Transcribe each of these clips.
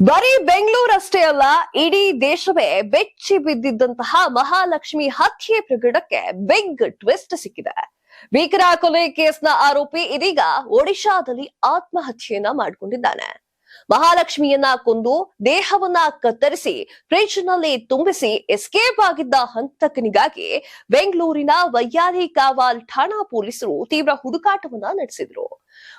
ಬರೀ ಬೆಂಗಳೂರಷ್ಟೇ ಅಲ್ಲ, ಇಡೀ ದೇಶವೇ ಬೆಚ್ಚಿ ಬಿದ್ದಿದ್ದಂತಹ ಮಹಾಲಕ್ಷ್ಮಿ ಹತ್ಯೆ ಪ್ರಕರಣಕ್ಕೆ ಬಿಗ್ ಟ್ವಿಸ್ಟ್ ಸಿಕ್ಕಿದೆ. ಭೀಕರ ಕೊಲೆ ಕೇಸ್ನ ಆರೋಪಿ ಇದೀಗ ಒಡಿಶಾದಲ್ಲಿ ಆತ್ಮಹತ್ಯೆಯನ್ನ ಮಾಡಿಕೊಂಡಿದ್ದಾನೆ. ಮಹಾಲಕ್ಷ್ಮಿಯನ್ನ ಕೊಂದು ದೇಹವನ್ನ ಕತ್ತರಿಸಿ ಫ್ರಿಡ್ಜ್ನಲ್ಲಿ ತುಂಬಿಸಿ ಎಸ್ಕೇಪ್ ಆಗಿದ್ದ ಹಂತಕನಿಗಾಗಿ ಬೆಂಗಳೂರಿನ ವೈಯಾಲಿ ಕಾವಾಲ್ ಠಾಣಾ ಪೊಲೀಸರು ತೀವ್ರ ಹುಡುಕಾಟವನ್ನ ನಡೆಸಿದ್ರು.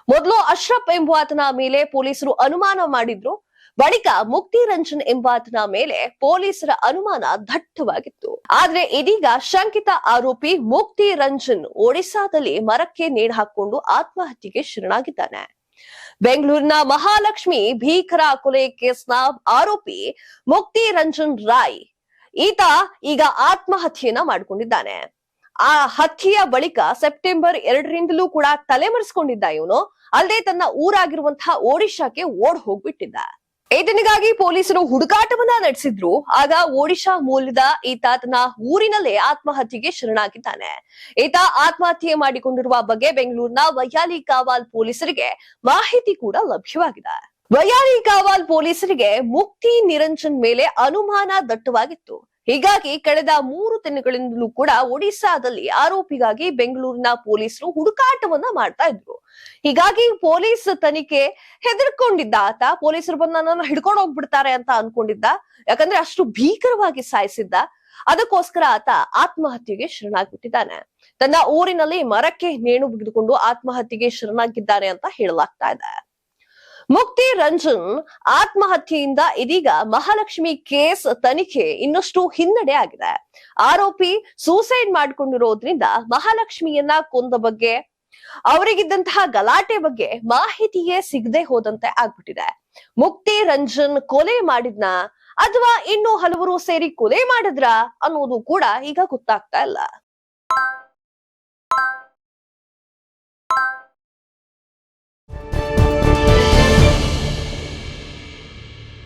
ಮೊದಲು ಅಶ್ರಫ್ ಎಂಬಾತನ ಮೇಲೆ ಪೊಲೀಸರು ಅನುಮಾನ ಮಾಡಿದ್ರು. ಬಳಿಕ ಮುಕ್ತಿ ರಂಜನ್ ಎಂಬಾತನ ಮೇಲೆ ಪೊಲೀಸರ ಅನುಮಾನ ದಟ್ಟವಾಗಿತ್ತು. ಆದ್ರೆ ಇದೀಗ ಶಂಕಿತ ಆರೋಪಿ ಮುಕ್ತಿ ರಂಜನ್ ಒಡಿಸಾದಲ್ಲಿ ಮರಕ್ಕೆ ನೇಣು ಹಾಕೊಂಡು ಆತ್ಮಹತ್ಯೆಗೆ ಶರಣಾಗಿದ್ದಾನೆ. ಬೆಂಗಳೂರಿನ ಮಹಾಲಕ್ಷ್ಮಿ ಭೀಕರ ಕೊಲೆ ಕೇಸ್ನ ಆರೋಪಿ ಮುಕ್ತಿ ರಂಜನ್ ರಾಯ್. ಈತ ಈಗ ಆತ್ಮಹತ್ಯೆಯನ್ನ ಮಾಡಿಕೊಂಡಿದ್ದಾನೆ. ಆ ಹತ್ಯೆಯ ಬಳಿಕ ಸೆಪ್ಟೆಂಬರ್ ಎರಡರಿಂದಲೂ ಕೂಡ ತಲೆಮರೆಸಿಕೊಂಡಿದ್ದ ಇವನು, ಅಲ್ಲದೆ ತನ್ನ ಊರಾಗಿರುವಂತಹ ಒಡಿಶಾಕ್ಕೆ ಓಡ್ ಹೋಗ್ಬಿಟ್ಟಿದ್ದ. ಇದನಿಗಾಗಿ ಪೊಲೀಸರು ಹುಡುಕಾಟವನ್ನ ನಡೆಸಿದ್ರು, ಆಗ ಒಡಿಶಾ ಮೂಲದ ಈತ ತನ್ನ ಊರಿನಲ್ಲೇ ಆತ್ಮಹತ್ಯೆಗೆ ಶರಣಾಗಿದ್ದಾನೆ. ಈತ ಆತ್ಮಹತ್ಯೆ ಮಾಡಿಕೊಂಡಿರುವ ಬಗ್ಗೆ ಬೆಂಗಳೂರಿನ ವೈಯಾಲಿ ಕಾವಾಲ್ ಪೊಲೀಸರಿಗೆ ಮಾಹಿತಿ ಕೂಡ ಲಭ್ಯವಾಗಿದೆ. ವೈಯಾಲಿ ಕಾವಾಲ್ ಪೊಲೀಸರಿಗೆ ಮುಕ್ತಿ ನಿರಂಜನ್ ಮೇಲೆ ಅನುಮಾನ ದಟ್ಟವಾಗಿತ್ತು. ಹೀಗಾಗಿ ಕಳೆದ ಮೂರು ದಿನಗಳಿಂದಲೂ ಕೂಡ ಒಡಿಶಾದಲ್ಲಿ ಆರೋಪಿಗಾಗಿ ಬೆಂಗಳೂರಿನ ಪೊಲೀಸರು ಹುಡುಕಾಟವನ್ನ ಮಾಡ್ತಾ ಇದ್ರು. ಹೀಗಾಗಿ ಪೊಲೀಸ್ ತನಿಖೆ ಹೆದರ್ಕೊಂಡಿದ್ದ ಆತ. ಪೊಲೀಸರು ಬಂದು ನನ್ನನ್ನು ಹಿಡ್ಕೊಂಡು ಹೋಗ್ಬಿಡ್ತಾರೆ ಅಂತ ಅನ್ಕೊಂಡಿದ್ದ. ಯಾಕಂದ್ರೆ ಅಷ್ಟು ಭೀಕರವಾಗಿ ಸಾಯಿಸಿದ್ದ. ಅದಕ್ಕೋಸ್ಕರ ಆತ ಆತ್ಮಹತ್ಯೆಗೆ ಶರಣಾಗ್ಬಿಟ್ಟಿದ್ದಾನೆ. ತನ್ನ ಊರಿನಲ್ಲಿ ಮರಕ್ಕೆ ನೇಣು ಬಿಗಿದುಕೊಂಡು ಆತ್ಮಹತ್ಯೆಗೆ ಶರಣಾಗಿದ್ದಾನೆ ಅಂತ ಹೇಳಲಾಗ್ತಾ ಇದೆ. ಮುಕ್ತಿ ರಂಜನ್ ಆತ್ಮಹತ್ಯೆಯಿಂದ ಇದೀಗ ಮಹಾಲಕ್ಷ್ಮಿ ಕೇಸ್ ತನಿಖೆ ಇನ್ನಷ್ಟು ಹಿನ್ನಡೆ ಆಗಿದೆ. ಆರೋಪಿ ಸೂಸೈಡ್ ಮಾಡಿಕೊಂಡಿರೋದ್ರಿಂದ ಮಹಾಲಕ್ಷ್ಮಿಯನ್ನ ಕೊಂದ ಬಗ್ಗೆ, ಅವರಿಗಿದ್ದಂತಹ ಗಲಾಟೆ ಬಗ್ಗೆ ಮಾಹಿತಿಯೇ ಸಿಗದೆ ಹೋದಂತೆ ಆಗ್ಬಿಟ್ಟಿದೆ. ಮುಕ್ತಿ ರಂಜನ್ ಕೊಲೆ ಮಾಡಿದ್ನ ಅಥವಾ ಇನ್ನು ಹಲವರು ಸೇರಿ ಕೊಲೆ ಮಾಡಿದ್ರ ಅನ್ನೋದು ಕೂಡ ಈಗ ಗೊತ್ತಾಗ್ತಾ ಇಲ್ಲ.